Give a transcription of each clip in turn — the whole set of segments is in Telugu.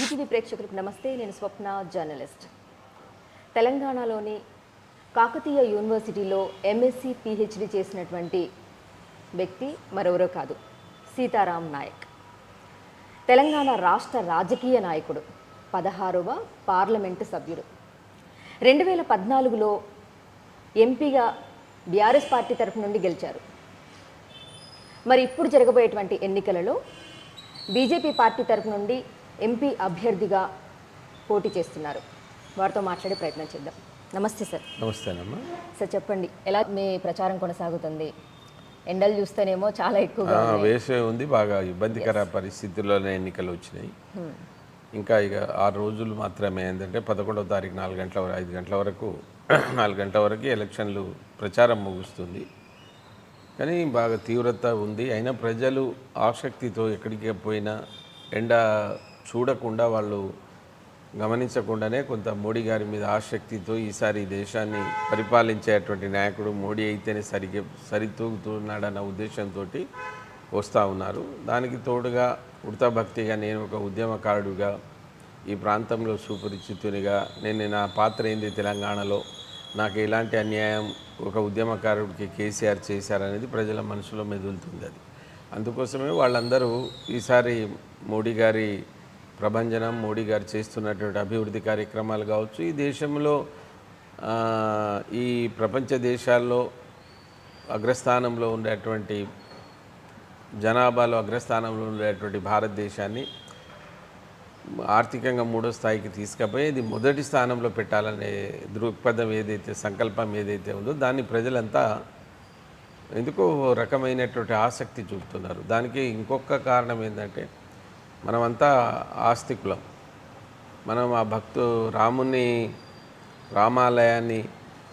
ఈటీవీ ప్రేక్షకులకు నమస్తే నేను స్వప్న జర్నలిస్ట్. తెలంగాణలోని కాకతీయ యూనివర్సిటీలో ఎంఎస్సి పిహెచ్డి చేసినటువంటి వ్యక్తి మరెవరో కాదు సీతారాం నాయక్. తెలంగాణ రాష్ట్ర రాజకీయ నాయకుడు పదహారవ పార్లమెంటు సభ్యుడు. రెండు వేల పద్నాలుగులో ఎంపీగా బీఆర్ఎస్ పార్టీ తరఫు నుండి గెలిచారు. మరి ఇప్పుడు జరగబోయేటువంటి ఎన్నికలలో బీజేపీ పార్టీ తరపు నుండి ఎంపీ అభ్యర్థిగా పోటీ చేస్తున్నారు. వారితో మాట్లాడే ప్రయత్నం చేద్దాం. నమస్తే సార్. నమస్తేనమ్మా. సార్ చెప్పండి. ఎలా మీ ప్రచారం కొనసాగుతుంది? ఎండలు చూస్తేనేమో చాలా ఎక్కువగా ఆ, వేసవి ఉంది బాగా ఇబ్బందికర పరిస్థితుల్లోనే ఎన్నికలు వచ్చినాయి. ఇంకా ఇక ఆరు రోజులు మాత్రమే ఏంటంటే పదకొండవ తారీఖు నాలుగు గంటల వరకు ఐదు గంటల వరకు నాలుగు గంటల వరకు ఎలక్షన్లు ప్రచారం ముగుస్తుంది. కానీ బాగా తీవ్రత ఉంది. అయినా ప్రజలు ఆసక్తితో ఎక్కడికి పోయినా ఎండ చూడకుండా వాళ్ళు గమనించకుండానే కొంత మోడీ గారి మీద ఆసక్తితో ఈసారి దేశాన్ని పరిపాలించేటువంటి నాయకుడు మోడీ అయితేనే సరిగ్గా సరితూగుతున్నాడన్న ఉద్దేశంతో వస్తూ ఉన్నారు. దానికి తోడుగా ఉడతా భక్తిగా నేను ఒక ఉద్యమకారుడిగా ఈ ప్రాంతంలో సుపరిచితునిగా నేను నా పాత్ర ఏంది తెలంగాణలో నాకు ఎలాంటి అన్యాయం ఒక ఉద్యమకారుడికి కేసీఆర్ చేశారనేది ప్రజల మనసులో మెదులుతుంది అది. అందుకోసమే వాళ్ళందరూ ఈసారి మోడీ గారి ప్రభంజనం మోడీ గారు చేస్తున్నటువంటి అభివృద్ధి కార్యక్రమాలు కావచ్చు ఈ దేశంలో ఈ ప్రపంచ దేశాల్లో అగ్రస్థానంలో ఉండేటువంటి జనాభాలో అగ్రస్థానంలో ఉండేటువంటి భారతదేశాన్ని ఆర్థికంగా మూడో స్థాయికి తీసుకుపోయి ఇది మొదటి స్థానంలో పెట్టాలనే దృక్పథం ఏదైతే సంకల్పం ఏదైతే ఉందో దాన్ని ప్రజలంతా ఎందుకో రకమైనటువంటి ఆసక్తి చూపుతున్నారు. దానికి ఇంకొక కారణం ఏంటంటే మనమంతా ఆస్తికులం. మనం ఆ భక్తు రాముని రామాలయాన్ని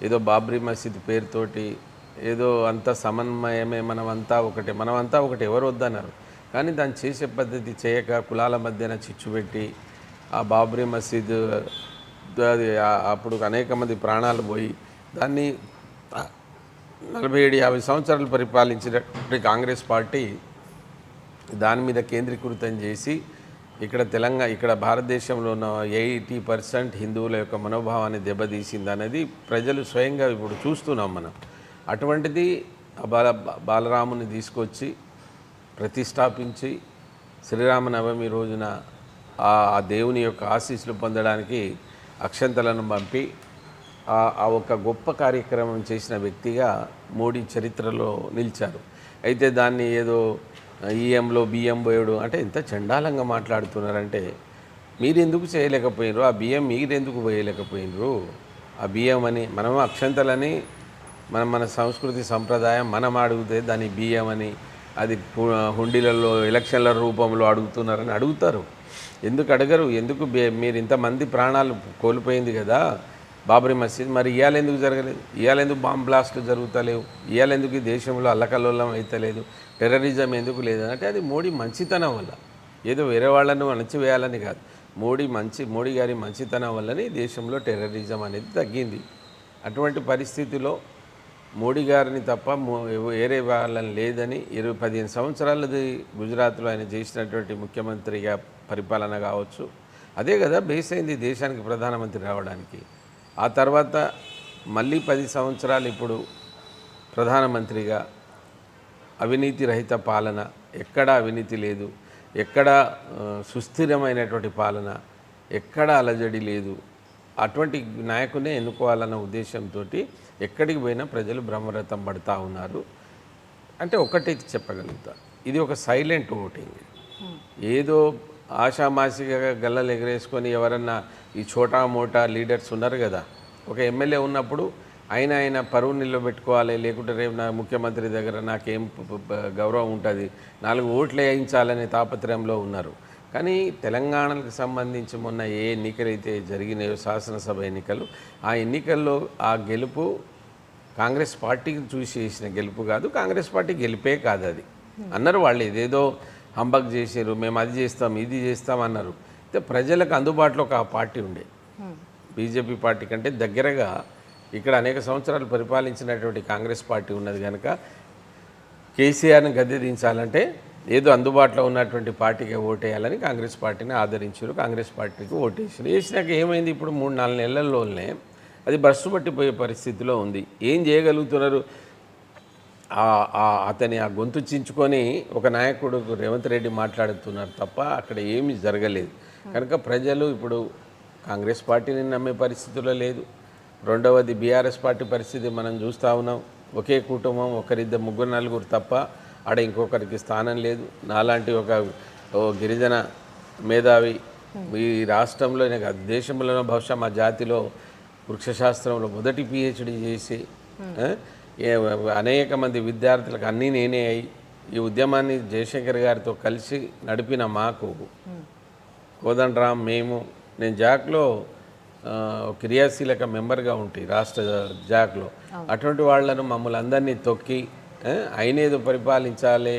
ఏదో బాబ్రీ మసీద్ పేరుతోటి ఏదో అంత సమన్వయమే మనమంతా ఒకటే. మనమంతా ఒకటి ఎవరు వద్దన్నారు. కానీ దాన్ని చేసే పద్ధతి చేయక కులాల మధ్యన చిచ్చు పెట్టి ఆ బాబ్రీ మసీద్ అది అప్పుడు అనేక మంది ప్రాణాలు పోయి దాన్ని నలభై ఏడు యాభై సంవత్సరాలు పరిపాలించినటువంటి కాంగ్రెస్ పార్టీ దాని మీద కేంద్రీకృతం చేసి ఇక్కడ తెలంగాణ ఇక్కడ భారతదేశంలో ఉన్న ఎయిటీ పర్సెంట్ హిందువుల యొక్క మనోభావాన్ని దెబ్బతీసింది అనేది ప్రజలు స్వయంగా ఇప్పుడు చూస్తున్నాం మనం. అటువంటిది ఆ బాల బాలరాముని తీసుకొచ్చి ప్రతిష్టాపించి శ్రీరామనవమి రోజున ఆ దేవుని యొక్క ఆశీస్సులు పొందడానికి అక్షంతలను పంపి ఆ ఆ ఒక గొప్ప కార్యక్రమం చేసిన వ్యక్తిగా మోడీ చరిత్రలో నిలిచారు. అయితే దాన్ని ఏదో ఈఎంలో బియ్యం పోయడు. అంటే ఎంత చండాలంగా మాట్లాడుతున్నారంటే మీరెందుకు చేయలేకపోయినరు? ఆ బియ్యం మీరెందుకు పోయలేకపోయినరు? ఆ బియ్యం అని మనం అక్షంతలని మనం మన సంస్కృతి సంప్రదాయం మనం అడిగితే దాని బియ్యం అని అది హుండీలలో ఎలక్షన్ల రూపంలో అడుగుతున్నారని అడుగుతారు. ఎందుకు అడగరు? ఎందుకు బే- మీరు ఇంతమంది ప్రాణాలు కోల్పోయింది కదా? బాబరీ మసీద్ మరి ఇవాళ ఎందుకు జరగలేదు? ఇవాళ ఎందుకు బాంబ్ బ్లాస్ట్లు జరుగుతలేవు? ఇవాళ ఎందుకు ఈ దేశంలో అల్లకల్లోలం అవుతలేదు టెర్రరిజం ఎందుకు లేదు అంటే అది మోడీ మంచితనం వల్ల. ఏదో వేరే వాళ్ళను అణచివేయాలని కాదు. మోడీ మంచి మోడీ గారి మంచితనం వల్లనే దేశంలో టెర్రరిజం అనేది తగ్గింది. అటువంటి పరిస్థితిలో మోడీ గారిని తప్ప మో- వేరే వాళ్ళని లేదని ఇరవై పదిహేను సంవత్సరాలది గుజరాత్లో ఆయన చేసినటువంటి ముఖ్యమంత్రిగా పరిపాలన కావచ్చు. అదే కదా బేస్ అయింది దేశానికి ప్రధానమంత్రి రావడానికి. ఆ తర్వాత మళ్ళీ పది సంవత్సరాలు ఇప్పుడు ప్రధానమంత్రిగా అవినీతి రహిత పాలన ఎక్కడ అవినీతి లేదు ఎక్కడ సుస్థిరమైనటువంటి పాలన ఎక్కడ అలజడి లేదు. అటువంటి నాయకునే ఎన్నుకోవాలన్న ఉద్దేశంతో ఎక్కడికి పోయినా ప్రజలు బ్రహ్మరథం పడుతూ ఉన్నారు. అంటే ఒకటైతే చెప్పగలుగుతా. ఇది ఒక సైలెంట్ ఓటింగ్. ఏదో ఆశామాసిగా గల్లలు ఎగరేసుకొని ఎవరన్నా ఈ చోటా మోటా లీడర్స్ ఉన్నారు కదా ఒక ఎమ్మెల్యే ఉన్నప్పుడు ఆయన ఆయన పరువు నిలబెట్టుకోవాలి లేకుంటే రేపు నా ముఖ్యమంత్రి దగ్గర నాకేం గౌరవం ఉంటుంది నాలుగు ఓట్లు వేయించాలనే తాపత్రయంలో ఉన్నారు. కానీ తెలంగాణకు సంబంధించి మొన్న ఏ ఎన్నికలైతే జరిగినాయో శాసనసభ ఎన్నికలు ఆ ఎన్నికల్లో ఆ గెలుపు కాంగ్రెస్ పార్టీకి చూసి చేసిన గెలుపు కాదు కాంగ్రెస్ పార్టీ గెలిపే కాదు అది. అన్నారు వాళ్ళు ఏదేదో హంబక్ చేసారు మేము అది చేస్తాం ఇది చేస్తాం అన్నారు. అయితే ప్రజలకు అందుబాటులో ఒక పార్టీ ఉండే. బీజేపీ పార్టీ కంటే దగ్గరగా ఇక్కడ అనేక సంవత్సరాలు పరిపాలించినటువంటి కాంగ్రెస్ పార్టీ ఉన్నది కనుక కేసీఆర్ని గద్దె దించాలంటే ఏదో అందుబాటులో ఉన్నటువంటి పార్టీకి ఓటేయాలని కాంగ్రెస్ పార్టీని ఆదరించారు. కాంగ్రెస్ పార్టీకి ఓటేసారు వేసినాక ఏమైంది? ఇప్పుడు మూడు నాలుగు నెలల్లోనే అది బస్సు పట్టిపోయే పరిస్థితిలో ఉంది. ఏం చేయగలుగుతున్నారు? అతని ఆ గొంతు చించుకొని ఒక నాయకుడు రేవంత్ రెడ్డి మాట్లాడుతున్నారు తప్ప అక్కడ ఏమీ జరగలేదు. కనుక ప్రజలు ఇప్పుడు కాంగ్రెస్ పార్టీని నమ్మే పరిస్థితుల్లో లేదు. రెండవది బీఆర్ఎస్ పార్టీ పరిస్థితి మనం చూస్తూ ఉన్నాం. ఒకే కుటుంబం ఒకరిద్దరు ముగ్గురు నలుగురు తప్ప ఆడ ఇంకొకరికి స్థానం లేదు. నాలాంటి ఒక గిరిజన మేధావి ఈ రాష్ట్రంలోనే దేశంలోనో బహుశా మా జాతిలో వృక్షశాస్త్రంలో మొదటి పిహెచ్డి చేసి అనేక మంది విద్యార్థులకు అన్నీ నేనే అయి ఈ ఉద్యమాన్ని జయశంకర్ గారితో కలిసి నడిపిన మాకు కోదండరామ్ మేము నేను జాక్లో క్రియాశీలక మెంబర్గా ఉంటే రాష్ట్ర జాక్లో. అటువంటి వాళ్ళను మమ్మల్ని అందరినీ తొక్కి ఆ, ఆయనేదో పరిపాలించాలి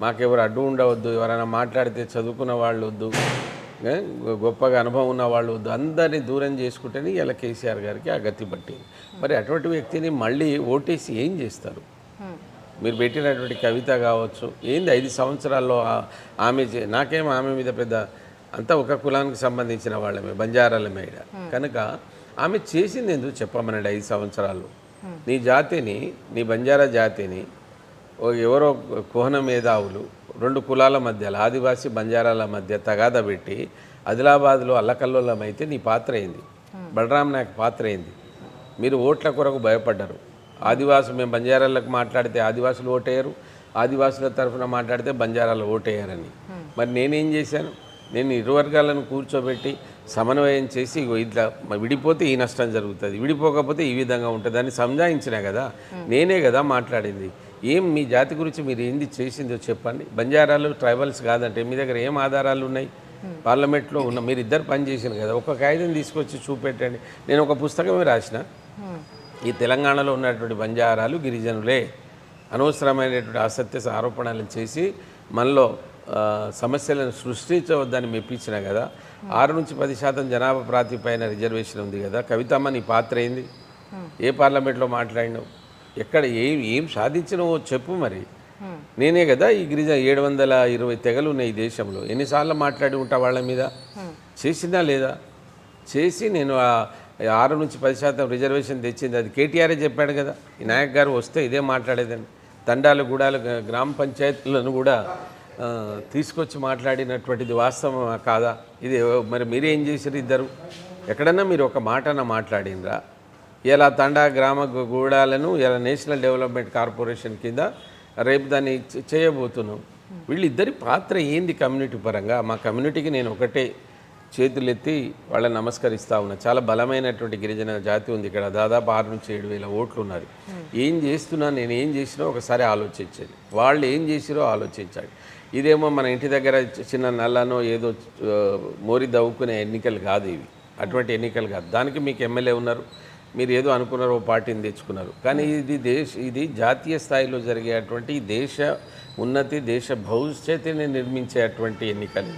మాకెవరు అడ్డు ఉండవద్దు ఎవరైనా మాట్లాడితే చదువుకున్న వాళ్ళు వద్దు గొప్పగా అనుభవం ఉన్న వాళ్ళు అందరినీ దూరం చేసుకుంటేనే ఇలా కేసీఆర్ గారికి ఆ గతి పట్టింది. మరి అటువంటి వ్యక్తిని మళ్ళీ ఓటేసి ఏం చేస్తారు? మీరు పెట్టినటువంటి కవిత కావచ్చు ఏంది ఐదు సంవత్సరాల్లో ఆమె చే- నాకేం ఆమె మీద పెద్ద అంతా ఒక కులానికి సంబంధించిన వాళ్ళమే బంజారాల మేడ. కనుక ఆమె చేసింది ఎందుకు చెప్పమనండి ఐదు సంవత్సరాలు నీ జాతిని నీ బంజారా జాతిని ఓ ఎవరో కుహన మేధావులు రెండు కులాల మధ్యలో ఆదివాసీ బంజారాల మధ్య తగాద పెట్టి ఆదిలాబాద్లో అల్లకల్లోలం అయితే నీ పాత్ర అయింది బలరాం నాయక్ పాత్ర అయింది మీరు ఓట్ల కొరకు భయపడ్డారు. ఆదివాసు మేము బంజారాలకు మాట్లాడితే ఆదివాసులు ఓటేయరు ఆదివాసుల తరఫున మాట్లాడితే బంజారాలు ఓటేయరని. మరి నేనేం చేశాను? నేను ఇరు వర్గాలను కూర్చోబెట్టి సమన్వయం చేసి ఇట్లా విడిపోతే ఈ నష్టం జరుగుతుంది విడిపోకపోతే ఈ విధంగా ఉంటుంది అని సంజాయించిన కదా నేనే కదా మాట్లాడింది. ఏం మీ జాతి గురించి మీరు ఏంది చేసిందో చెప్పండి. బంజారాలు ట్రైబల్స్ కాదంటే మీ దగ్గర ఏం ఆధారాలు ఉన్నాయి? పార్లమెంట్లో ఉన్న మీరు ఇద్దరు పనిచేసారు కదా ఒక కాగితం తీసుకొచ్చి చూపెట్టండి. నేను ఒక పుస్తకమే రాసిన. ఈ తెలంగాణలో ఉన్నటువంటి బంజారాలు గిరిజనులే అనవసరమైనటువంటి అసత్య ఆరోపణలు చేసి మనలో సమస్యలను సృష్టించవద్దని మెప్పించిన కదా ఆరు నుంచి పది శాతం జనాభా ప్రాతిపైన రిజర్వేషన్ ఉంది కదా కవితమ్మ నీ పాత్ర ఏంది? ఏ పార్లమెంట్లో మాట్లాడినావు? ఎక్కడ ఏం ఏం సాధించినవో చెప్పు మరి. నేనే కదా ఈ గిరిజన ఏడు వందల ఇరవై తెగలు ఉన్నాయి ఈ దేశంలో. ఎన్నిసార్లు మాట్లాడి ఉంటా వాళ్ళ మీద? చేసిందా లేదా? చేసి నేను ఆరు నుంచి పది శాతం రిజర్వేషన్ తెచ్చింది. అది కేటీఆరే చెప్పాడు కదా. ఈ నాయక్ గారు వస్తే ఇదే మాట్లాడేదండి తండాలు గూడాలు గ్రామ పంచాయతీలను కూడా తీసుకొచ్చి మాట్లాడినటువంటిది వాస్తవమా కాదా? ఇది మరి మీరేం చేశారు ఇద్దరు? ఎక్కడన్నా మీరు ఒక మాటన మాట్లాడినరా? ఇలా తండా గ్రామ గూడాలను ఇలా నేషనల్ డెవలప్మెంట్ కార్పొరేషన్ కింద రేపు దాన్ని చేయబోతున్నాం. వీళ్ళిద్దరి పాత్ర ఏంది కమ్యూనిటీ పరంగా? మా కమ్యూనిటీకి నేను ఒకటే చేతులెత్తి వాళ్ళని నమస్కరిస్తా ఉన్నా. చాలా బలమైనటువంటి గిరిజన జాతి ఉంది ఇక్కడ. దాదాపు ఆరు నుంచి ఏడు వేల ఓట్లు ఉన్నారు. ఏం చేస్తున్నా నేను ఏం చేసినా ఒకసారి ఆలోచించండి. వాళ్ళు ఏం చేసిరో ఆలోచించండి. ఇదేమో మన ఇంటి దగ్గర చిన్న నల్లనో ఏదో మోరి దవ్వుకునే ఎన్నికలు కాదు ఇవి. అటువంటి ఎన్నికలు కాదు. దానికి మీకు ఎమ్మెల్యే ఉన్నారు. మీరు ఏదో అనుకున్నారు ఓ పార్టీని తెచ్చుకున్నారు. కానీ ఇది దేశ ఇది జాతీయ స్థాయిలో జరిగేటువంటి దేశ ఉన్నతి దేశ భవిష్యత్తుని నిర్మించేటువంటి ఎన్నికలు.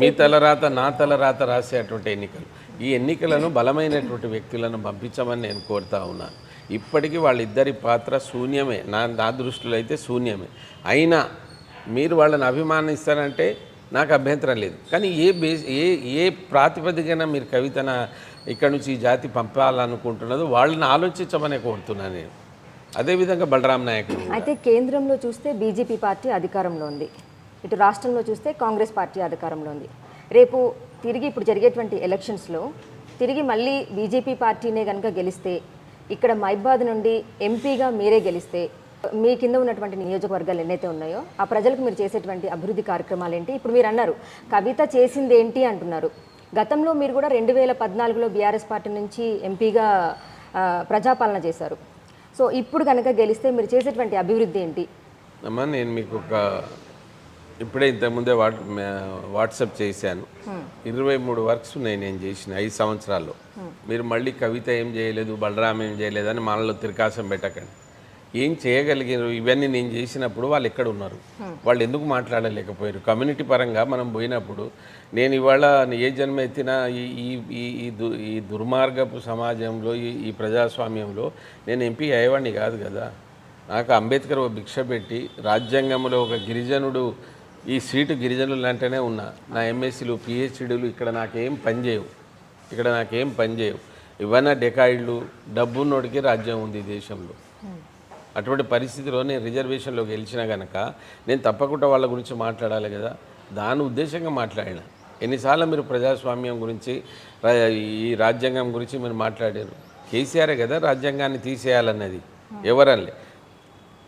మీ తలరాత నా తలరాత రాసేటువంటి ఎన్నికలు. ఈ ఎన్నికలను బలమైనటువంటి వ్యక్తులను పంపించమని నేను కోరుతా ఉన్నాను ఇప్పటికీ వాళ్ళిద్దరి పాత్ర శూన్యమే. నా నా దృష్టిలో అయితే శూన్యమే. అయినా మీరు వాళ్ళని అభిమానిస్తారంటే నాకు అభ్యంతరం లేదు. కానీ ఏ బేస్ ఏ ఏ ప్రాతిపదికన మీరు కవితన ఇక్కడ నుంచి ఈ జాతి పంపాలనుకుంటున్నదో వాళ్ళని ఆలోచించమనే కోరుతున్నాను నేను. అదేవిధంగా బలరాం నాయకుడు అయితే కేంద్రంలో చూస్తే బీజేపీ పార్టీ అధికారంలో ఉంది. ఇటు రాష్ట్రంలో చూస్తే కాంగ్రెస్ పార్టీ అధికారంలో ఉంది. రేపు తిరిగి ఇప్పుడు జరిగేటువంటి ఎలక్షన్స్లో తిరిగి మళ్ళీ బీజేపీ పార్టీనే కనుక గెలిస్తే ఇక్కడ మైబాద్ నుండి ఎంపీగా మీరే గెలిస్తే మీ కింద ఉన్నటువంటి నియోజకవర్గాలు ఎన్నైతే ఉన్నాయో ఆ ప్రజలకు మీరు చేసేటువంటి అభివృద్ధి కార్యక్రమాలు ఏంటి? ఇప్పుడు మీరు అన్నారు కవిత చేసింది ఏంటి అంటున్నారు. గతంలో మీరు కూడా రెండు వేల పద్నాలుగులో బీఆర్ఎస్ పార్టీ నుంచి ఎంపీగా ప్రజాపాలన చేశారు. సో ఇప్పుడు కనుక గెలిస్తే మీరు చేసేటువంటి అభివృద్ధి ఏంటి? అమ్మా నేను మీకు ఒక ఇప్పుడే ఇంతకుముందే వాట్ వాట్సాప్ చేశాను. ఇరవై మూడు వర్క్స్ ఉన్నాయి నేను చేసిన ఐదు సంవత్సరాల్లో. మీరు మళ్ళీ కవిత ఏం చేయలేదు బలరాం ఏం చేయలేదు అని మనలో తిరకాసం పెట్టకండి. ఏం చేయగలిగారు? ఇవన్నీ నేను చేసినప్పుడు వాళ్ళు ఎక్కడ ఉన్నారు? వాళ్ళు ఎందుకు మాట్లాడలేకపోయారు? కమ్యూనిటీ పరంగా మనం పోయినప్పుడు నేను ఇవాళ ఏ జన్మ ఎత్తినా ఈ ఈ ఈ ఈ దు ఈ దుర్మార్గపు సమాజంలో ఈ ఈ ప్రజాస్వామ్యంలో నేను ఎంపీ అయ్యేవాడిని కాదు కదా. నాకు అంబేద్కర్ ఒక భిక్ష పెట్టి రాజ్యాంగంలో ఒక గిరిజనుడు ఈ సీటు గిరిజనులు అంటేనే ఉన్నా నా ఎంఎస్సీలు పిహెచ్డీలు ఇక్కడ నాకేం పనిచేయవు ఇక్కడ నాకేం పనిచేయవు ఇవన్నీ డెకాయిడ్లు? డబ్బున్నోడికి రాజ్యం ఉంది దేశంలో. అటువంటి పరిస్థితిలో నేను రిజర్వేషన్లో గెలిచినా కనుక నేను తప్పకుండా వాళ్ళ గురించి మాట్లాడాలి కదా. దాని ఉద్దేశంగా మాట్లాడిన. ఎన్నిసార్లు మీరు ప్రజాస్వామ్యం గురించి ఈ రాజ్యాంగం గురించి మీరు మాట్లాడారు. కేసీఆరే కదా రాజ్యాంగాన్ని తీసేయాలన్నది. ఎవరల్లే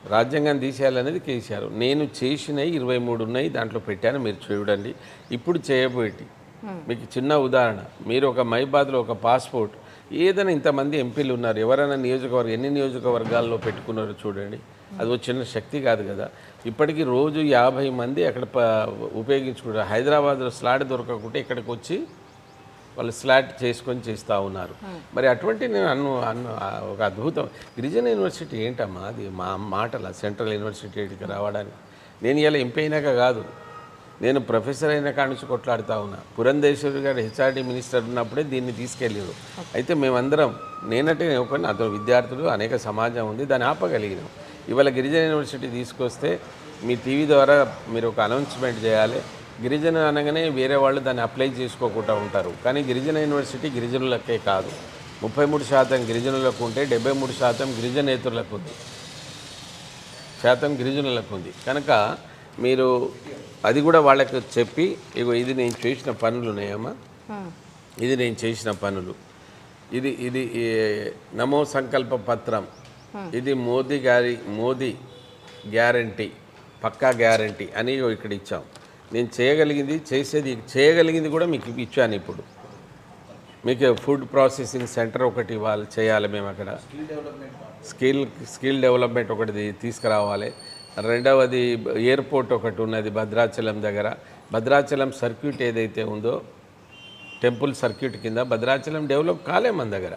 రాజ్యాంగాన్ని తీసేయాలనేది కేసీఆర్. నేను చేసినవి ఇరవై మూడు ఉన్నాయి దాంట్లో పెట్టాను మీరు చూడండి. ఇప్పుడు చేయబోయేటి. మీకు చిన్న ఉదాహరణ. మీరు ఒక మైబాద్లో ఒక పాస్పోర్ట్ ఏదైనా ఇంతమంది ఎంపీలు ఉన్నారు ఎవరైనా నియోజకవర్గం ఎన్ని నియోజకవర్గాల్లో పెట్టుకున్నారో చూడండి. అది ఒక చిన్న శక్తి కాదు కదా. ఇప్పటికీ రోజు యాభై మంది అక్కడ ఉపయోగించుకుంటారు. హైదరాబాద్లో స్లాట్ దొరకకుంటే ఇక్కడికి వచ్చి వాళ్ళు స్లాట్ చేసుకొని చేస్తూ ఉన్నారు. మరి అటువంటి నేను అన్ను అన్ను ఒక అద్భుతం. గిరిజన యూనివర్సిటీ ఏంటమ్మా అది? మా మాటల సెంట్రల్ యూనివర్సిటీకి రావడానికి. నేను ఇలా ఎంపీ అయినాక కాదు. నేను ప్రొఫెసర్ అయిన కాడి నుంచి కొట్లాడుతూ ఉన్నా. పురంధేశ్వరి గారు హెచ్ఆర్డి మినిస్టర్ ఉన్నప్పుడే దీన్ని తీసుకెళ్ళారు అయితే మేమందరం నేనంటే నేను అతను విద్యార్థులు అనేక సమాజం ఉంది దాన్ని ఆపగలిగినాం. ఇవాళ గిరిజన యూనివర్సిటీ తీసుకొస్తే మీ టీవీ ద్వారా మీరు ఒక అనౌన్స్మెంట్ చేయాలి. గిరిజన అనగానే వేరే వాళ్ళు దాన్ని అప్లై చేసుకోకుండా ఉంటారు. కానీ గిరిజన యూనివర్సిటీ గిరిజనులకే కాదు. ముప్పై మూడు శాతం గిరిజనులకు ఉంటే డెబ్బై మూడు శాతం గిరిజనేతరులకు ఉంది. శాతం గిరిజనులకు ఉంది. కనుక మీరు అది కూడా వాళ్ళకి చెప్పి ఇగో ఇది నేను చేసిన పనులు ఉన్నాయమ్మా ఇది నేను చేసిన పనులు. ఇది ఇది నమో సంకల్ప పత్రం. ఇది మోదీ గారి మోదీ గ్యారంటీ పక్కా గ్యారంటీ అని ఇక్కడ ఇచ్చాం. నేను చేయగలిగింది చేసేది చేయగలిగింది కూడా మీకు ఇచ్చాను ఇప్పుడు. మీకు ఫుడ్ ప్రాసెసింగ్ సెంటర్ ఒకటి ఇవ్వాలి చేయాలి మేము అక్కడ. స్కిల్ స్కిల్ డెవలప్మెంట్ ఒకటి తీసుకురావాలి. రెండవది ఎయిర్పోర్ట్ ఒకటి ఉన్నది భద్రాచలం దగ్గర. భద్రాచలం సర్క్యూట్ ఏదైతే ఉందో టెంపుల్ సర్క్యూట్ కింద భద్రాచలం డెవలప్ కాలే మన దగ్గర.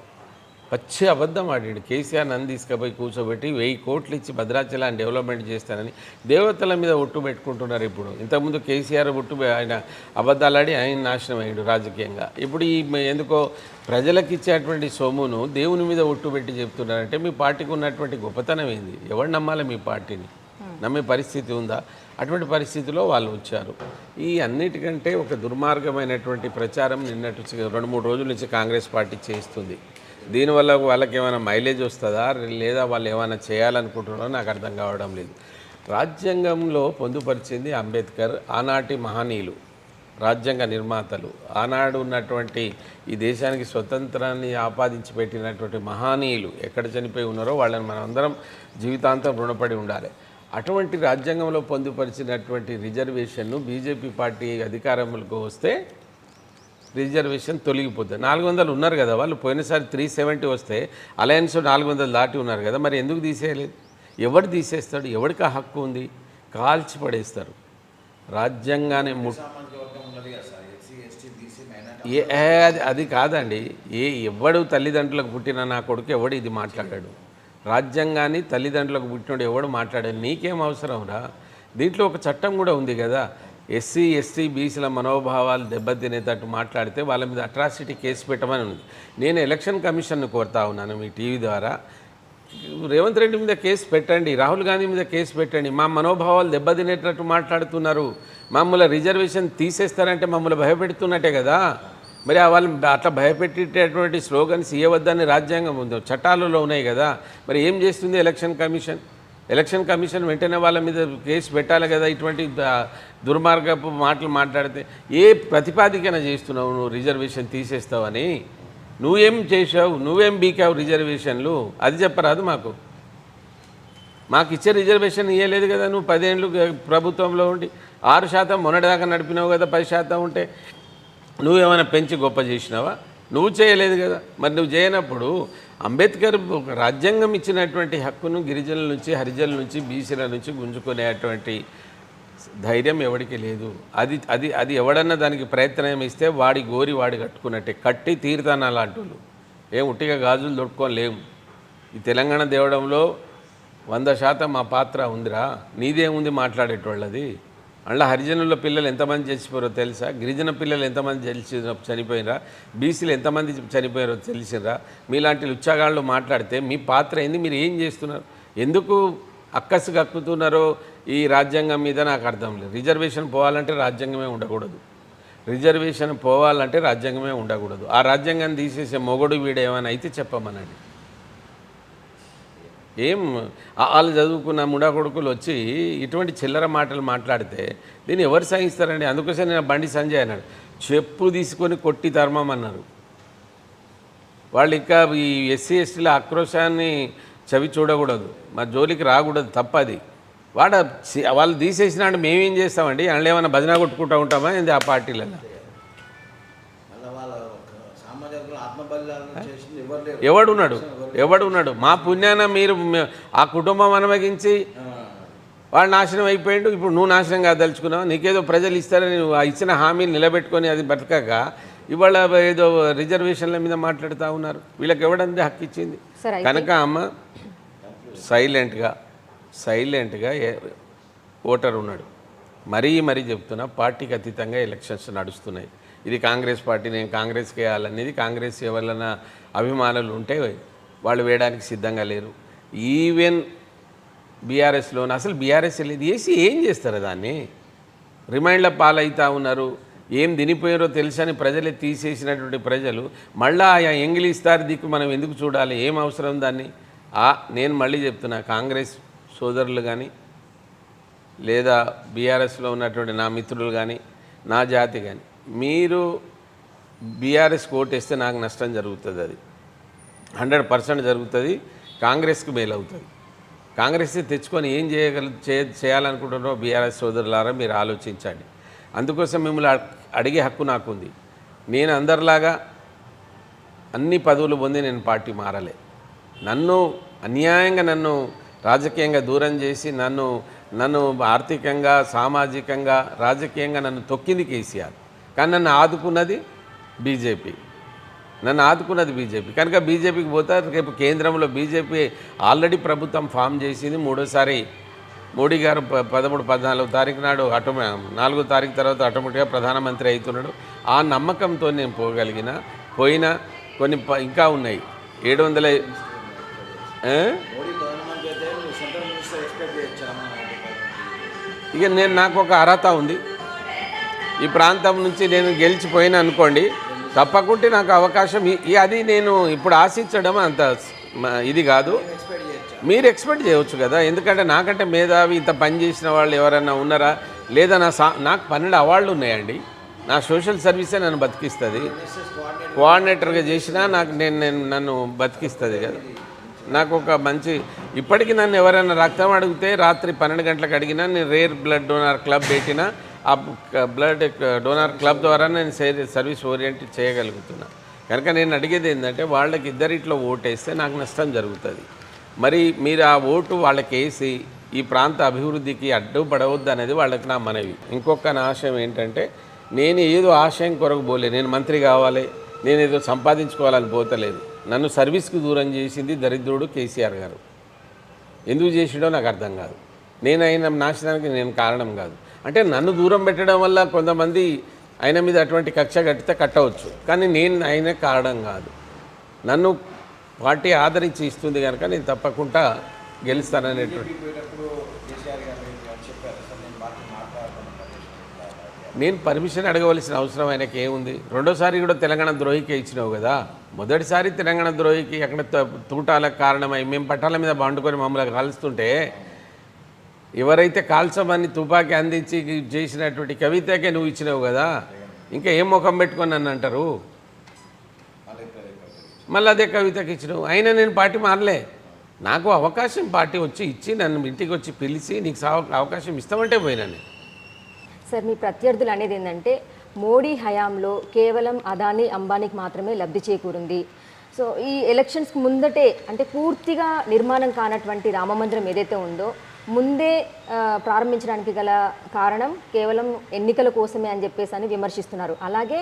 పచ్చి అబద్ధం ఆడాడు. కేసీఆర్ నన్ను తీసుకుపోయి కూర్చోబెట్టి వెయ్యి కోట్లు ఇచ్చి భద్రాచలాన్ని డెవలప్మెంట్ చేస్తానని దేవతల మీద ఒట్టు పెట్టుకుంటున్నారు ఇప్పుడు. ఇంతకుముందు కేసీఆర్ ఒట్టు ఆయన అబద్ధాలాడి ఆయన నాశనం అయ్యాడు రాజకీయంగా. ఇప్పుడు ఈ ఎందుకో ప్రజలకు ఇచ్చేటువంటి సొమ్మును దేవుని మీద ఒట్టు పెట్టి చెప్తున్నారంటే మీ పార్టీకి ఉన్నటువంటి గొప్పతనం ఏంది? ఎవరు నమ్మాలి మీ పార్టీని? నమ్మే పరిస్థితి ఉందా? అటువంటి పరిస్థితిలో వాళ్ళు వచ్చారు. ఈ అన్నిటికంటే ఒక దుర్మార్గమైనటువంటి ప్రచారం నిన్నటి రెండు మూడు రోజుల నుంచి కాంగ్రెస్ పార్టీ చేస్తుంది. దీనివల్ల వాళ్ళకి ఏమైనా మైలేజ్ వస్తుందా? లేదా వాళ్ళు ఏమైనా చేయాలనుకుంటున్నారో నాకు అర్థం కావడం లేదు. రాజ్యాంగంలో పొందుపరిచింది అంబేద్కర్ ఆనాటి మహనీయులు రాజ్యాంగ నిర్మాతలు. ఆనాడు ఉన్నటువంటి ఈ దేశానికి స్వతంత్రాన్ని ఆపాదించి పెట్టినటువంటి మహనీయులు ఎక్కడ చనిపోయి ఉన్నారో వాళ్ళని మనం అందరం జీవితాంతం రుణపడి ఉండాలి. అటువంటి రాజ్యాంగంలో పొందుపరిచినటువంటి రిజర్వేషన్ను బీజేపీ పార్టీ అధికారంలోకి వస్తే రిజర్వేషన్ తొలగిపోతుంది. నాలుగు వందలు ఉన్నారు కదా వాళ్ళు. పోయినసారి త్రీ సెవెంటీ వస్తే అలయన్స్ నాలుగు వందలు దాటి ఉన్నారు కదా. మరి ఎందుకు తీసేయలేదు? ఎవడు తీసేస్తాడు? ఎవరికి ఆ హక్కు ఉంది? కాల్చి పడేస్తారు. రాజ్యాంగాన్ని ము ఏ ఏ, అది అది కాదండి. ఏ ఎవడు తల్లిదండ్రులకు పుట్టిన నా కొడుకు ఎవడు ఇది మాట్లాడాడు. రాజ్యాంగాన్ని తల్లిదండ్రులకు పుట్టినోడు ఎవడు మాట్లాడాడు నీకేం అవసరం రా. దీంట్లో ఒక చట్టం కూడా ఉంది కదా. ఎస్సీ ఎస్టీ బీసీల మనోభావాలు దెబ్బతినేటట్టు మాట్లాడితే వాళ్ళ మీద అట్రాసిటీ కేసు పెట్టమని ఉంది. నేను ఎలక్షన్ కమిషన్ను కోరుతా ఉన్నాను మీ టీవీ ద్వారా. రేవంత్ రెడ్డి మీద కేసు పెట్టండి రాహుల్ గాంధీ మీద కేసు పెట్టండి. మా మనోభావాలు దెబ్బతినేటట్టు మాట్లాడుతున్నారు. మమ్మల్ని రిజర్వేషన్ తీసేస్తారంటే మమ్మల్ని భయపెడుతున్నట్టే కదా. మరి ఆ వాళ్ళు అట్లా భయపెట్టేటటువంటి స్లోగన్స్ ఇవ్వద్దని రాజ్యాంగం ఉంది. చట్టాలలో ఉన్నాయి కదా. మరి ఏం చేస్తుంది ఎలక్షన్ కమిషన్? ఎలక్షన్ కమిషన్ వెంటనే వాళ్ళ మీద కేసు పెట్టాలి కదా ఇటువంటి దుర్మార్గపు మాటలు మాట్లాడితే. ఏ ప్రతిపాదికన చేస్తున్నావు నువ్వు రిజర్వేషన్ తీసేస్తావని? నువ్వేం చేసావు నువ్వేం బీకావు రిజర్వేషన్లు? అది చెప్పరాదు మాకు. మాకు ఇచ్చే రిజర్వేషన్ ఇవ్వలేదు కదా నువ్వు పదేళ్ళు ప్రభుత్వంలో ఉండి. ఆరు శాతం మొన్నటిదాకా నడిపినావు కదా పది శాతం ఉంటే. నువ్వేమైనా పెంచి గొప్ప చేసినావా? నువ్వు చేయలేదు కదా. మరి నువ్వు చేయనప్పుడు అంబేద్కర్ ఒక రాజ్యాంగం ఇచ్చినటువంటి హక్కును గిరిజనుల నుంచి హరిజనుల నుంచి బీసీల నుంచి గుంజుకునేటువంటి ధైర్యం ఎవడికి లేదు. అది అది అది ఎవడన్నా దానికి ప్రయత్నం ఇస్తే వాడి గోరి వాడి కట్టుకున్నట్టే. కట్టి తీరుతాను అలాంటి ఏం ఉట్టిగా గాజులు దొరుకుకొని లేము. ఈ తెలంగాణ దేవడంలో వంద శాతం మా పాత్ర ఉందిరా. నీదేముంది మాట్లాడేటోళ్ళది. అందులో హరిజనుల పిల్లలు ఎంతమంది చచ్చిపోయారో తెలుసా? గిరిజన పిల్లలు ఎంతమంది తెలిసి చనిపోయినరా? బీసీలు ఎంతమంది చనిపోయారో తెలిసినరా? మీలాంటి లుచ్చగాళ్ళు మాట్లాడితే మీ పాత్ర ఏంది? మీరు ఏం చేస్తున్నారు? ఎందుకు అక్కసు కక్కుతున్నారో ఈ రాజ్యాంగం మీద నాకు అర్థం లేదు. రిజర్వేషన్ పోవాలంటే రాజ్యాంగమే ఉండకూడదు. రిజర్వేషన్ పోవాలంటే రాజ్యాంగమే ఉండకూడదు. ఆ రాజ్యాంగాన్ని తీసేసే మొగడు వీడేమైనా అయితే చెప్పమనండి. ఏం వాళ్ళు చదువుకున్న ముడా కొడుకులు వచ్చి ఇటువంటి చిల్లర మాటలు మాట్లాడితే దీన్ని ఎవరు సహిస్తారండి? అందుకోసం నేను బండి సంజయ్ అన్నాడు. చెప్పు తీసుకొని కొట్టి ధర్మం అన్నారు. వాళ్ళు ఇంకా ఈ ఎస్సీ ఎస్టీల ఆక్రోశాన్ని చవి చూడకూడదు. మా జోలికి రాకూడదు తప్పది వాడ చి- వాళ్ళు తీసేసినాడు మేమేం చేస్తామండి? అందులో ఏమైనా భజన కొట్టుకుంటూ ఉంటామా ఏంది ఆ పార్టీలలో? అలా ఎవడున్నాడు? ఎవడున్నాడు మా పుణ్యాన మీరు ఆ కుటుంబం అనుమగించి వాడు నాశనం అయిపోయాడు. ఇప్పుడు నువ్వు నాశనం కాదలుచుకున్నావు నీకేదో ప్రజలు ఇస్తారని ఇచ్చిన హామీలు నిలబెట్టుకొని అది బతకక ఇవాళ ఏదో రిజర్వేషన్ల మీద మాట్లాడుతూ ఉన్నారు. వీళ్ళకి ఎవడంది హక్కు ఇచ్చింది? కనుక అమ్మ సైలెంట్గా సైలెంట్గా ఓటర్ ఉన్నాడు. మరీ మరీ చెప్తున్నా పార్టీకి అతీతంగా ఎలక్షన్స్ నడుస్తున్నాయి. ఇది కాంగ్రెస్ పార్టీ నేను కాంగ్రెస్కి వేయాలనేది కాంగ్రెస్ ఎవరైనా అభిమానులు ఉంటే వాళ్ళు వేయడానికి సిద్ధంగా లేరు. ఈవెన్ బీఆర్ఎస్లోని అసలు బీఆర్ఎస్ లేదు. వేసి ఏం చేస్తారు దాన్ని? రిమైండ్ల పాలవుతూ ఉన్నారు. ఏం తినిపోయారో తెలుసని ప్రజలే తీసేసినటువంటి ప్రజలు మళ్ళీ ఆ ఎంగిలిస్తారు దిక్కు మనం ఎందుకు చూడాలి? ఏం అవసరం దాన్ని? నేను మళ్ళీ చెప్తున్నా కాంగ్రెస్ సోదరులు కానీ లేదా బీఆర్ఎస్లో ఉన్నటువంటి నా మిత్రులు కానీ నా జాతి కానీ మీరు బీఆర్ఎస్ ఓటేస్తే నాకు నష్టం జరుగుతుంది అది. హండ్రెడ్ పర్సెంట్ జరుగుతుంది కాంగ్రెస్కి మేలు అవుతుంది. కాంగ్రెస్ తెచ్చుకొని ఏం చేయగల చే చేయాలనుకుంటున్నారో బీఆర్ఎస్ సోదరులారా మీరు ఆలోచించండి. అందుకోసం మిమ్మల్ని అడిగే హక్కు నాకుంది. నేను అందరిలాగా అన్ని పదవులు పొంది నేను పార్టీ మారలే. నన్ను అన్యాయంగా నన్ను రాజకీయంగా దూరం చేసి నన్ను నన్ను ఆర్థికంగా సామాజికంగా రాజకీయంగా నన్ను తొక్కింది కేసీఆర్. కానీ నన్ను ఆదుకున్నది బీజేపీ. నన్ను ఆదుకున్నది బీజేపీ. కనుక బీజేపీకి పోతే రేపు కేంద్రంలో బీజేపీ ఆల్రెడీ ప్రభుత్వం ఫామ్ చేసింది మూడోసారి మోడీ గారు పదమూడు పద్నాలుగు తారీఖు నాడు ఆటోమే నాలుగో తారీఖు తర్వాత ఆటోమేటిక్గా ప్రధానమంత్రి అవుతున్నాడు. ఆ నమ్మకంతో నేను పోగలిగిన పోయిన కొన్ని ఇంకా ఉన్నాయి. ఏడు వందల ఇక నేను నాకు ఒక అర్హత ఉంది. ఈ ప్రాంతం నుంచి నేను గెలిచిపోయిన అనుకోండి తప్పకుంటే నాకు అవకాశం అది నేను ఇప్పుడు ఆశించడం అంత ఇది కాదు. మీరు ఎక్స్పెక్ట్ చేయవచ్చు కదా. ఎందుకంటే నాకంటే మేధావి ఇంత పని చేసిన వాళ్ళు ఎవరైనా ఉన్నారా? లేదా నా సా నాకు పన్నెండు అవార్డులు ఉన్నాయండి. నా సోషల్ సర్వీసే నన్ను బతికిస్తుంది. కోఆర్డినేటర్గా చేసినా నాకు నేను నేను నన్ను బతికిస్తుంది కదా. నాకు ఒక మంచి ఇప్పటికీ నన్ను ఎవరైనా రక్తం అడిగితే రాత్రి పన్నెండు గంటలకు అడిగినా నేను రేర్ బ్లడ్ డోనార్ క్లబ్ పెట్టినా ఆ బ్లడ్ డోనార్ క్లబ్ ద్వారా నేను సర్వీస్ ఓరియంట్ చేయగలుగుతున్నా. కనుక నేను అడిగేది ఏంటంటే వాళ్ళకి ఇద్దరిట్లో ఓటేస్తే నాకు నష్టం జరుగుతుంది. మరి మీరు ఆ ఓటు వాళ్ళకి వేసి ఈ ప్రాంత అభివృద్ధికి అడ్డుపడవద్దు అనేది వాళ్ళకి నా మనవి. ఇంకొక నా ఆశయం ఏంటంటే నేను ఏదో ఆశయం కొరకు పోలే. నేను మంత్రి కావాలి నేను ఏదో సంపాదించుకోవాలని పోతలేదు. నన్ను సర్వీస్కి దూరం చేసింది దరిద్రుడు కేసీఆర్ గారు. ఎందుకు చేసాడో నాకు అర్థం కాదు. నేనైనా నాశనానికి నేను కారణం కాదు. అంటే నన్ను దూరం పెట్టడం వల్ల కొంతమంది ఆయన మీద అటువంటి కక్ష కట్టితే కట్టవచ్చు. కానీ నేను ఆయన కారణం కాదు. నన్ను పార్టీ ఆదరించి ఇస్తుంది కనుక నేను తప్పకుండా గెలుస్తాననేటువంటి నేను పర్మిషన్ అడగవలసిన అవసరం ఆయనకి ఏముంది? రెండోసారి కూడా తెలంగాణ ద్రోహికే ఇచ్చినావు కదా. మొదటిసారి తెలంగాణ ద్రోహికి అక్కడ తూటాలకు కారణమై మేము పట్టాల మీద బండుకొని మమ్మల్ని కాలుస్తుంటే ఎవరైతే కాల్చమని తుపాకీ అందించి చేసినటువంటి కవితకే నువ్వు ఇచ్చినావు కదా ఇంకా ఏం ముఖం పెట్టుకొని అని అంటారు? మళ్ళీ అదే కవితకి ఇచ్చినావు. అయినా నేను పార్టీ మారలే. నాకు అవకాశం పార్టీ వచ్చి ఇచ్చి నన్ను ఇంటికి వచ్చి పిలిచి నీకు అవకాశం ఇస్తామంటే పోయినాను సార్ మీ ప్రత్యర్థులు అనేది ఏంటంటే మోడీ హయాంలో కేవలం అదానీ అంబానీకి మాత్రమే లబ్ధి చేకూరింది. సో ఈ ఎలక్షన్స్కి ముందటే అంటే పూర్తిగా నిర్మాణం కానటువంటి రామమందిరం ఏదైతే ఉందో ముందే ప్రారంభించడానికి గల కారణం కేవలం ఎన్నికల కోసమే అని చెప్పేసి అని విమర్శిస్తున్నారు. అలాగే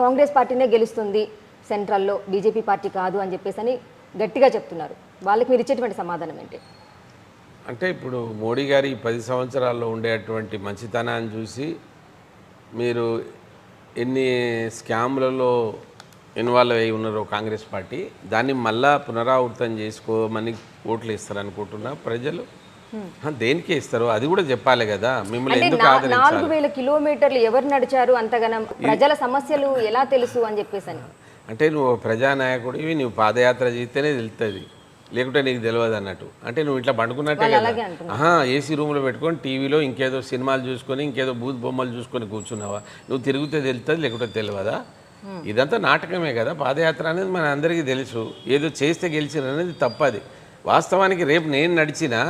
కాంగ్రెస్ పార్టీనే గెలుస్తుంది సెంట్రల్లో బీజేపీ పార్టీ కాదు అని చెప్పేసి అని గట్టిగా చెప్తున్నారు. వాళ్ళకి మీరు ఇచ్చేటువంటి సమాధానం ఏంటి? అంటే ఇప్పుడు మోడీ గారి పది సంవత్సరాల్లో ఉండేటువంటి మంచితనాన్ని చూసి మీరు ఎన్ని స్కామ్లలో ఇన్వాల్వ్ అయి ఉన్నారో కాంగ్రెస్ పార్టీ దాన్ని మళ్ళా పునరావృతం చేసుకోమని ఓట్లు ఇస్తారనుకుంటున్నా ప్రజలు దేనికి ఇస్తారు? అది కూడా చెప్పాలి కదా. మిమ్మల్ని నాలుగు వేల కిలోమీటర్లు ఎవరు నడిచారు అంతగానం ప్రజల సమస్యలు ఎలా తెలుసు అని చెప్పేసి అంటే నువ్వు ప్రజానాయకుడివి నువ్వు పాదయాత్ర చేస్తేనే తెలుస్తుంది లేకుంటే నీకు తెలియదు అన్నట్టు. అంటే నువ్వు ఇట్లా పండుకున్నట్టే కదా. ఆహా ఏసీ రూమ్లో పెట్టుకొని టీవీలో ఇంకేదో సినిమాలు చూసుకొని ఇంకేదో బూత్ బొమ్మలు చూసుకొని కూర్చున్నావా? నువ్వు తిరిగితే తెలుస్తుంది లేకుంటే తెలియదా ఇదంతా నాటకమే కదా. పాదయాత్ర అనేది మన అందరికీ తెలుసు. ఏదో చేస్తే గెలిచిన అనేది తప్పది. వాస్తవానికి రేపు నేను నడిచినా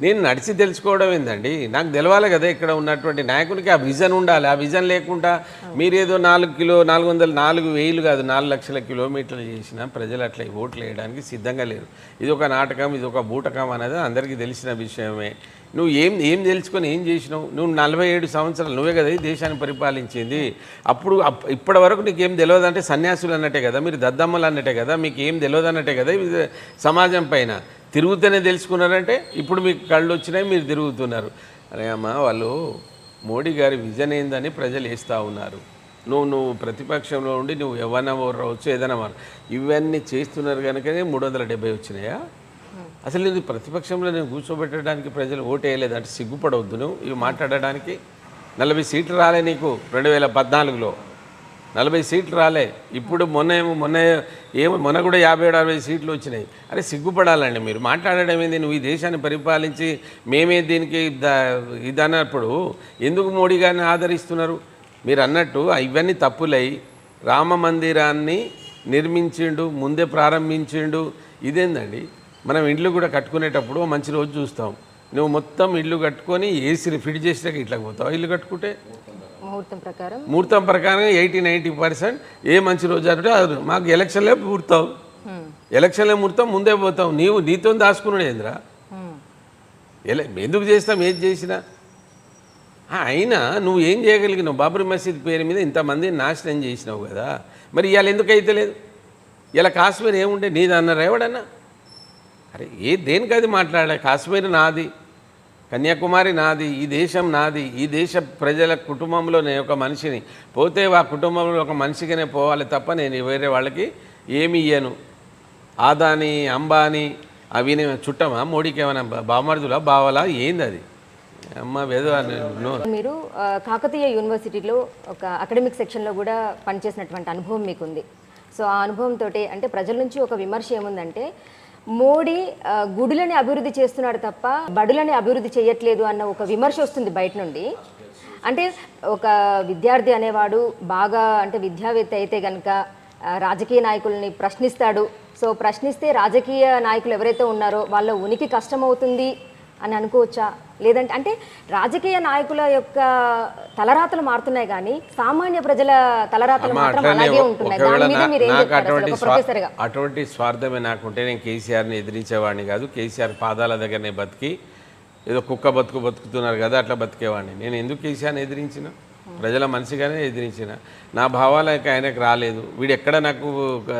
నేను నడిచి తెలుసుకోవడం ఏందండి? నాకు తెలవాలి కదా ఇక్కడ ఉన్నటువంటి నాయకునికి ఆ విజన్ ఉండాలి. ఆ విజన్ లేకుండా మీరేదో నాలుగు కిలో నాలుగు వందల నాలుగు వేలు కాదు నాలుగు లక్షల కిలోమీటర్లు చేసినా ప్రజలు అట్లా ఓట్లు వేయడానికి సిద్ధంగా లేరు. ఇది ఒక నాటకం ఇది ఒక బూటకం అనేది అందరికీ తెలిసిన విషయమే. నువ్వు ఏం ఏం తెలుసుకొని ఏం చేసినావు? నువ్వు నలభై ఏడు సంవత్సరాలు నువ్వే కదా ఈ దేశాన్ని పరిపాలించింది. అప్పుడు అప్- ఇప్పటి వరకు నీకు ఏం తెలియదు అంటే సన్యాసులు అన్నట్టే కదా మీరు దద్దమ్మలు అన్నట్టే కదా మీకు ఏం తెలియదు అన్నట్టే కదా సమాజం పైన. తిరుగుతూనే తెలుసుకున్నారంటే ఇప్పుడు మీకు కళ్ళు వచ్చినాయి మీరు తిరుగుతున్నారు. అరే అమ్మ వాళ్ళు మోడీ గారి విజన్ ఏందని ప్రజలు వేస్తూ ఉన్నారు. నువ్వు నువ్వు ప్రతిపక్షంలో ఉండి నువ్వు ఎవరన్నా రావచ్చు ఏదైనా ఇవన్నీ చేస్తున్నారు కనుకనే మూడు వందల డెబ్బై వచ్చినాయా? అసలు ఇది ప్రతిపక్షంలో నేను కూర్చోబెట్టడానికి ప్రజలు ఓటు వేయలేదు. అంటే సిగ్గుపడవద్దు నువ్వు. ఇవి మాట్లాడడానికి నలభై సీట్లు రాలే నీకు రెండు వేల పద్నాలుగులో. నలభై సీట్లు రాలే. ఇప్పుడు మొన్న ఏమో మొన్న ఏమో మొన్న కూడా యాభై ఏడు అరవై సీట్లు వచ్చినాయి. అరే సిగ్గుపడాలండి మీరు. మాట్లాడడం ఏంది? నువ్వు ఈ దేశాన్ని పరిపాలించి మేమే దీనికి ఇదన్నప్పుడు ఎందుకు మోడీ గారిని ఆదరిస్తున్నారు? మీరు అన్నట్టు ఇవన్నీ తప్పులై రామ మందిరాన్ని నిర్మించిండు ముందే ప్రారంభించిండు. ఇదేందండి? మనం ఇల్లు కూడా కట్టుకునేటప్పుడు మంచి రోజు చూస్తాం. నువ్వు మొత్తం ఇల్లు కట్టుకొని ఏసీ ఫిట్ చేసినాక ఇట్లా పోతావు? ఇల్లు కట్టుకుంటే? ముహూర్తం ప్రకారం? ముహూర్తం ప్రకారం ఎయిటీ నైంటీ పర్సెంట్ ఏ మంచి రోజు అంటే అది మాకు ఎలక్షన్లే హ్మ్. ఎలక్షన్లే ముహూర్తం ముందే పోతాం. నీవు నీతో దాచుకున్నాడు ఏంద్రా. ఎలా ఎందుకు చేస్తాం? ఏది చేసినా? అయినా నువ్వు ఏం చేయగలిగినావు? బాబరీ మసీద్ పేరు మీద ఇంతమంది నాశనం చేసినావు కదా. మరి ఇవాళ ఎందుకు అయితే లేదు ఇలా కాశ్మీర్ ఏముండే? నీది అన్నారు ఎవడన్నా? అరే ఏ దేనికి అది మాట్లాడే కాశ్మీర్ నాది కన్యాకుమారి నాది ఈ దేశం నాది ఈ దేశ ప్రజల కుటుంబంలో నేను ఒక మనిషిని. పోతే ఆ కుటుంబంలో ఒక మనిషిగానే పోవాలి తప్ప నేను వేరే వాళ్ళకి ఏమి ఇయ్యను. ఆదాని అంబానీ అవి చుట్టమా? మోడీకి ఏమైనా బామర్దులా బావలా? ఏంది అది? మీరు కాకతీయ యూనివర్సిటీలో ఒక అకాడమిక్ సెక్షన్లో కూడా పనిచేసినటువంటి అనుభవం మీకుంది. సో ఆ అనుభవంతో అంటే ప్రజల నుంచి ఒక విమర్శ ఏముందంటే మోడీ గుడులని అభివృద్ధి చేస్తున్నాడు తప్ప బడులని అభివృద్ధి చేయట్లేదు అన్న ఒక విమర్శ వస్తుంది బయట నుండి. అంటే ఒక విద్యార్థి అనేవాడు బాగా అంటే విద్యావేత్త అయితే కనుక రాజకీయ నాయకుల్ని ప్రశ్నిస్తాడు. సో ప్రశ్నిస్తే రాజకీయ నాయకులు ఎవరైతే ఉన్నారో వాళ్ళ ఉనికి కష్టమవుతుంది. అని అనుకోవచ్చా? లేదంటే అంటే రాజకీయ నాయకుల యొక్క తలరాతలు మారుతున్నాయి కానీ సామాన్య ప్రజల తలరాతలు మాత్రం అలాగే ఉంటున్నాయి. దాని మీద మీరు ఏం చెప్తారు ప్రొఫెసర్గా? అటువంటి స్వార్థమే నాకుంటే నేను కేసీఆర్ని ఎదిరించేవాడిని కాదు. కేసీఆర్ పాదాల దగ్గరనే బతికి ఏదో కుక్క బతుకు బతుకుతున్నారు కదా అట్లా బతికేవాడిని. నేను ఎందుకు కేసీఆర్ని ఎదిరించిన? ప్రజల మనిషిగానే ఎదిరించిన. నా భావాలకి ఆయనకు రాలేదు. వీడు ఎక్కడ నాకు ఒక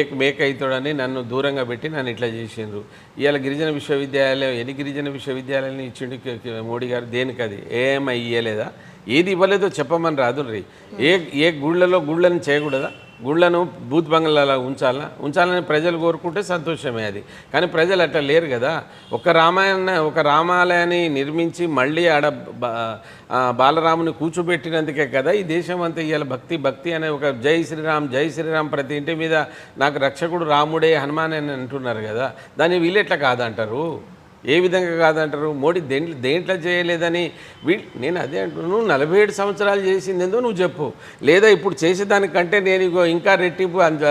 ఏక మేక అవుతాడని నన్ను దూరంగా పెట్టి నన్ను ఇట్లా చేసిండ్రు. ఇవాళ గిరిజన విశ్వవిద్యాలయం ఎన్ని గిరిజన విశ్వవిద్యాలయాలను ఇచ్చిండు మోడీ గారు? దేనికి అది ఏమై ఇయ్యలేదా ఏది ఇవ్వలేదో చెప్పమని రాదు రీ ఏ ఏ గుళ్ళలో గుళ్ళని చేయకూడదా? గుళ్ళను బూత్ బంగ్లాలా ఉంచాలా ఉంచాలని ప్రజలు కోరుకుంటే సంతోషమే అది. కానీ ప్రజలు అట్లా లేరు కదా. ఒక రామాయణ ఒక రామాలయాన్ని నిర్మించి మళ్ళీ ఆడ బాలరాముని కూర్చోబెట్టినందుకే కదా ఈ దేశం అంతా ఇవాళ భక్తి భక్తి అనే ఒక జై శ్రీరామ్ జై శ్రీరామ్ ప్రతి ఇంటి మీద నాకు రక్షకుడు రాముడే హనుమాన్ అని అంటున్నారు కదా. దాన్ని వీళ్ళెట్లా కాదంటారు? ఏ విధంగా కాదంటారు? మోడీ దేంట్లో దేంట్లో చేయలేదని వీ నేను అదే అంటున్నాను నువ్వు నలభై ఏడు సంవత్సరాలు చేసింది ఎందుకు నువ్వు చెప్పు? లేదా ఇప్పుడు చేసేదానికంటే నేను ఇంకా రెట్టింపు అంత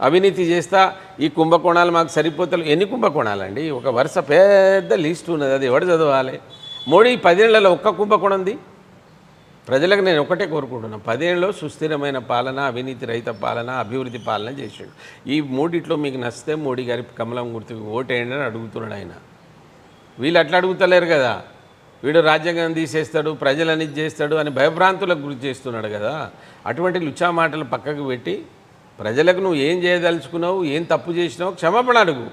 అవినీతి చేస్తా ఈ కుంభకోణాలు మాకు సరిపోతలు. ఎన్ని కుంభకోణాలండి? ఒక వరుస పెద్ద లిస్ట్ ఉన్నది అది ఎవడు చదవాలి? మోడీ పదేళ్ళలో ఒక్క కుంభకోణం ఉంది ప్రజలకు నేను ఒకటే కోరుకుంటున్నాను పదేళ్ళలో సుస్థిరమైన పాలన అవినీతి రహిత పాలన అభివృద్ధి పాలన చేసాడు. ఈ మూడిట్లో మీకు నచ్చితే మోడీ గారి కమలం గుర్తుకు ఓటేయండి అని అడుగుతున్నాడు ఆయన. వీళ్ళు అట్లా అడుగుతలేరు కదా. వీడు రాజ్యాంగం తీసేస్తాడు ప్రజలని చేస్తాడు అని భయభ్రాంతులకు గురి చేస్తున్నాడు కదా. అటువంటి లుచ్చా మాటలు పక్కకు పెట్టి ప్రజలకు నువ్వు ఏం చేయదలుచుకున్నావు ఏం తప్పు చేసినావు క్షమాపణ అడుగు.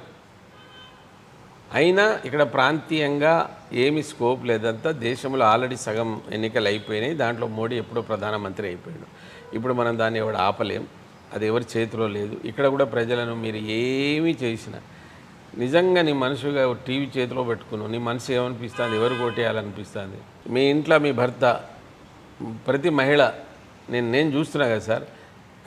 అయినా ఇక్కడ ప్రాంతీయంగా ఏమి స్కోప్ లేదంతా దేశంలో ఆల్రెడీ సగం ఎన్నికలు అయిపోయినాయి. దాంట్లో మోడీ ఎప్పుడో ప్రధానమంత్రి అయిపోయాడు. ఇప్పుడు మనం దాన్ని ఎవడు ఆపలేం. అది ఎవరి చేతిలో లేదు. ఇక్కడ కూడా ప్రజలను మీరు ఏమీ చేసినా నిజంగా నీ మనసుగా టీవీ చేతిలో పెట్టుకున్నావు. నీ మనసు ఏమనిపిస్తుంది? ఎవరు కొట్టేయాలనిపిస్తుంది? మీ ఇంట్లో మీ భర్త ప్రతి మహిళ నేను నేను చూస్తున్నా కదా సార్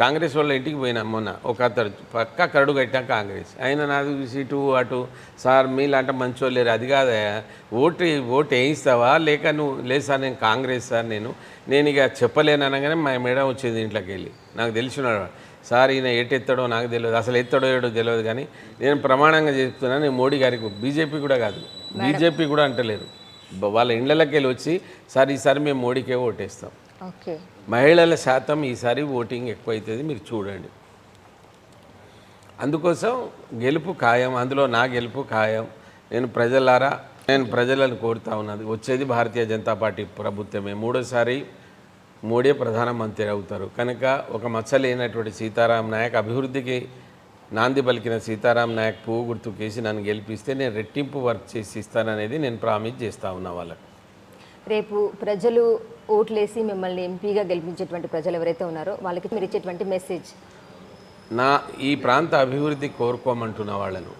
కాంగ్రెస్ వాళ్ళ ఇంటికి పోయినా మొన్న ఒక అతడు పక్కా కరడు కట్టా కాంగ్రెస్. ఆయన నాకు చూసి ఇటు అటు సార్ మీలాంటి మంచోళ్ళు లేరు. అది కాదయా ఓటు ఓటు వేయిస్తావా? లేక నువ్వు లేదు సార్ నేను కాంగ్రెస్ సార్ నేను నేను ఇక చెప్పలేను అనగానే మా మేడం వచ్చేది ఇంట్లోకి వెళ్ళి. నాకు తెలిసిన సార్ ఈయన ఎటు ఎత్తాడో నాకు తెలియదు అసలు ఎత్తాడో ఏడో తెలియదు కానీ నేను ప్రమాణంగా చెప్తున్నాను నేను మోడీ గారికి బీజేపీ కూడా కాదు. బీజేపీ కూడా అంటలేరు. బ- వాళ్ళ ఇళ్ళకి వెళ్ళి వచ్చి సార్ ఈసారి మేము మోడీకే ఓటేస్తాం. ఓకే. మహిళల శాతం ఈసారి ఓటింగ్ ఎక్కువ అవుతుంది మీరు చూడండి. అందుకోసం గెలుపు ఖాయం అందులో నా గెలుపు ఖాయం. నేను ప్రజలారా నేను ప్రజలను కోరుతా ఉన్నది వచ్చేది భారతీయ జనతా పార్టీ ప్రభుత్వమే. మూడోసారి మోడీ ప్రధానమంత్రి అవుతారు. కనుక ఒక మచ్చలేనటువంటి సీతారాం నాయక్ అభివృద్ధికి నాంది పలికిన సీతారాం నాయక్ పువ్వు గుర్తుకేసి నన్ను గెలిపిస్తే నేను రెట్టింపు వర్క్ చేసి ఇస్తాననేది నేను ప్రామిస్ చేస్తా ఉన్నా వాళ్ళకి. రేపు ప్రజలు ఓట్లేసి మిమ్మల్ని ఎంపీగా గెలిపించేటువంటి ప్రజలు ఎవరైతే ఉన్నారో వాళ్ళకి మీరు ఇచ్చేటువంటి మెసేజ్. నా ఈ ప్రాంత అభివృద్ధి కోరుకోమంటున్న వాళ్ళను.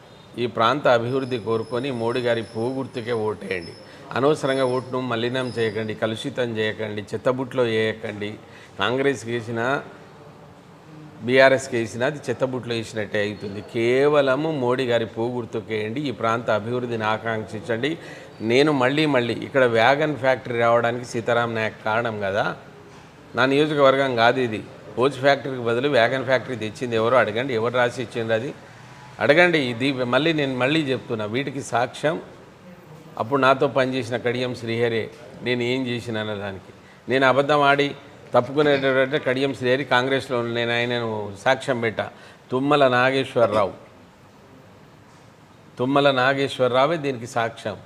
ఈ ప్రాంత అభివృద్ధి కోరుకొని మోడీ గారి పువ్వు గుర్తుకే ఓటేయండి. అనవసరంగా ఓట్ను మలినం చేయకండి కలుషితం చేయకండి చెత్తబుట్లో వేయకండి. కాంగ్రెస్కి వేసిన బీఆర్ఎస్కి వేసిన అది చెత్తబుట్లో వేసినట్టే అవుతుంది. కేవలము మోడీ గారి పోగుర్తుకేయండి గుర్తుకేయండి ఈ ప్రాంత అభివృద్ధిని ఆకాంక్షించండి. నేను మళ్ళీ మళ్ళీ ఇక్కడ వ్యాగన్ ఫ్యాక్టరీ రావడానికి సీతారాం నాయక్ కారణం కదా? నా నియోజకవర్గం కాదు ఇది. కోచ్ ఫ్యాక్టరీకి బదులు వ్యాగన్ ఫ్యాక్టరీ తెచ్చింది ఎవరో అడగండి ఎవరు రాసి ఇచ్చింది అది? అడగండి ఇది మళ్ళీ నేను మళ్ళీ చెప్తున్నా వీటికి సాక్ష్యం అప్పుడు నాతో పనిచేసిన కడియం శ్రీహరి నేను ఏం చేసిన దానికి. నేను అబద్ధం ఆడి తప్పుకునేటటువంటి కడియం శ్రీహరి కాంగ్రెస్లో నేను ఆయనను సాక్ష్యం పెట్టా. తుమ్మల నాగేశ్వరరావు. తుమ్మల నాగేశ్వరరావే దీనికి సాక్ష్యం.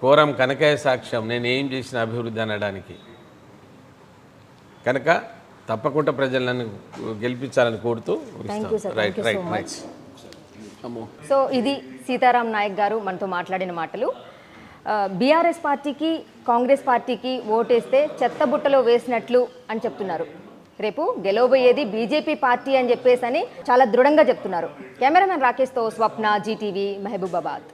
కోరం కనకయ్య సాక్ష్యం. నేను ఏం చేసిన అభివృద్ధి అనడానికి. కనుక తప్పకుండా ప్రజలను గెలిపించాలని కోరుతూ right right much right so ఇది సీతారాం నాయక్ గారు మనతో మాట్లాడిన మాటలు. బీఆర్ఎస్ పార్టీకి కాంగ్రెస్ పార్టీకి ఓటేస్తే చెత్తబుట్టలో వేసినట్లు అని చెప్తున్నారు. రేపు గెలవబోయేది బీజేపీ పార్టీ అని చెప్పేసి అని చాలా దృఢంగా చెప్తున్నారు. కెమెరామెన్ రాకేష్తో స్వప్న జీటీవీ మహబూబాబాద్.